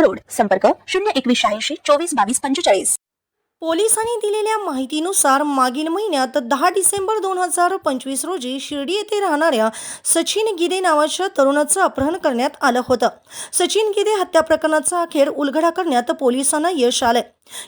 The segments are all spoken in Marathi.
road. संपर्क शून्य एकवीस शहाऐंशी चोवीस बावीस पंचेचाळीस. पोलिसांनी दिलेल्या माहितीनुसार मागील महिन्यात दहा डिसेंबर दोन हजार पंचवीस रोजी शिर्डी येथे राहणाऱ्या सचिन गिरे नावाच्या तरुणाचं अपहरण करण्यात आलं होतं. सचिन गिरे हत्या प्रकरणाचा अखेर उलगडा करण्यात पोलिसांना यश आलंय.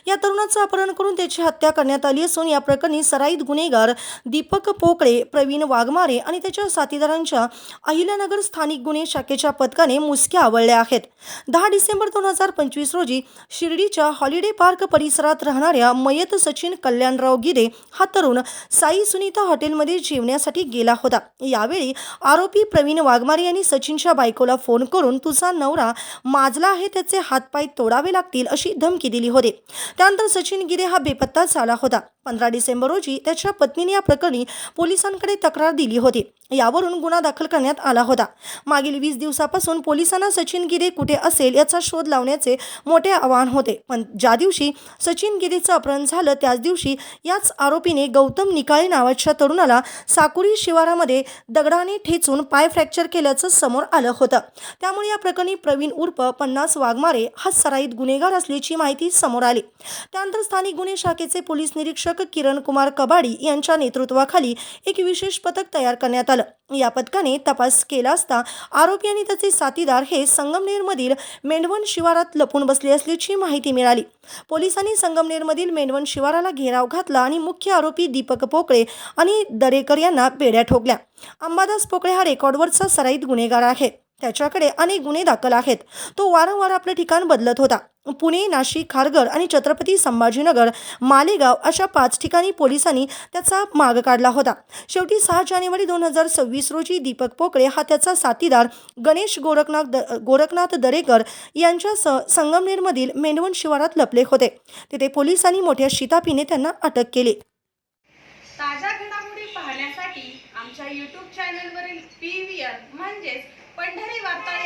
या तरुणाचं अपहरण करून त्याची हत्या करण्यात आली असून या प्रकरणी सराईत गुन्हेगार दीपक पोकळे प्रवीण वाघमारे आणि त्याच्या साथीदारांच्या अहिल्यानगर स्थानिक गुन्हे शाखेच्या पथकाने मुसक्या आवळल्या आहेत. दहा डिसेंबर दोन हजार पंचवीस रोजी शिर्डीच्या हॉलिडे पार्क परिसरात राहणाऱ्या मयत सचिन कल्याणराव गिरे हा तरुण साई सुनीता हॉटेलमध्ये जेवण्यासाठी गेला होता. यावेळी आरोपी प्रवीण वाघमारे यांनी सचिनच्या बायकोला फोन करून तुझा नवरा माजला आहे त्याचे हातपाय तोडावे लागतील अशी धमकी दिली होती. त्यानंतर सचिन गिरे हा बेपत्ता झाला होता. पंधरा डिसेंबर रोजी त्याच्या पत्नीने या प्रकरणी पोलिसांकडे तक्रार दिली होती. यावरून गुन्हा दाखल करण्यात आला होता. मागील वीस दिवसापासून पोलिसांना सचिन गिरे कुठे असेल याचा शोध लावण्याचे मोठे आव्हान होते. पण ज्या दिवशी सचिन गिरेचं अपहरण झालं त्याच दिवशी याच आरोपीने गौतम निकाळे नावाच्या तरुणाला साकुरी शिवारामध्ये दगडाने ठेचून पाय फ्रॅक्चर केल्याचं समोर आलं होतं. त्यामुळे या प्रकरणी प्रवीण उर्फ पन्नास वाघमारे हा सराईत गुन्हेगार असल्याची माहिती समोर आली. त्यानंतर स्थानिक गुन्हे शाखेचे पोलीस निरीक्षक किरण कुमार कबाडी यांच्या नेतृत्वाखाली एक विशेष पथक तयार करण्यात आलं. या पथकाने तपास केला असता आरोपी आणि त्याचे साथीदार हे संगमनेरमधील मेंढवण शिवारात लपून बसले असल्याची माहिती मिळाली. पोलिसांनी संगमनेरमधील मेंढवण शिवाराला घेराव घातला आणि मुख्य आरोपी दीपक पोकळे आणि दरेकर यांना बेड्या ठोकल्या. अंबादास पोकळे हा रेकॉर्डवरचा सराईत गुन्हेगार आहे. त्याच्याकडे अनेक गुन्हे दाखल आहेत. तो वारंवार आपलं ठिकाण बदलत होता. पुणे नाशिक खारघर आणि छत्रपती संभाजीनगर मालेगाव अशा पाच ठिकाणी पोलिसांनी त्याचा माग काढला होता. शेवटी सहा जानेवारी दोन हजार सव्वीस रोजी दीपक पोकळे हा त्याचा साथीदार गणेश गोरखनाथ द गोरखनाथ दरेकर यांच्यासह संगमनेरमधील मेंढवण शिवारात लपले होते. तिथे पोलिसांनी मोठ्या शितापीने त्यांना अटक केली. ताज्या घडामोडी पाहण्यासाठी आमच्या यूट्यूब चॅनलवरील पी व्ही आर म्हणजेच पंढरी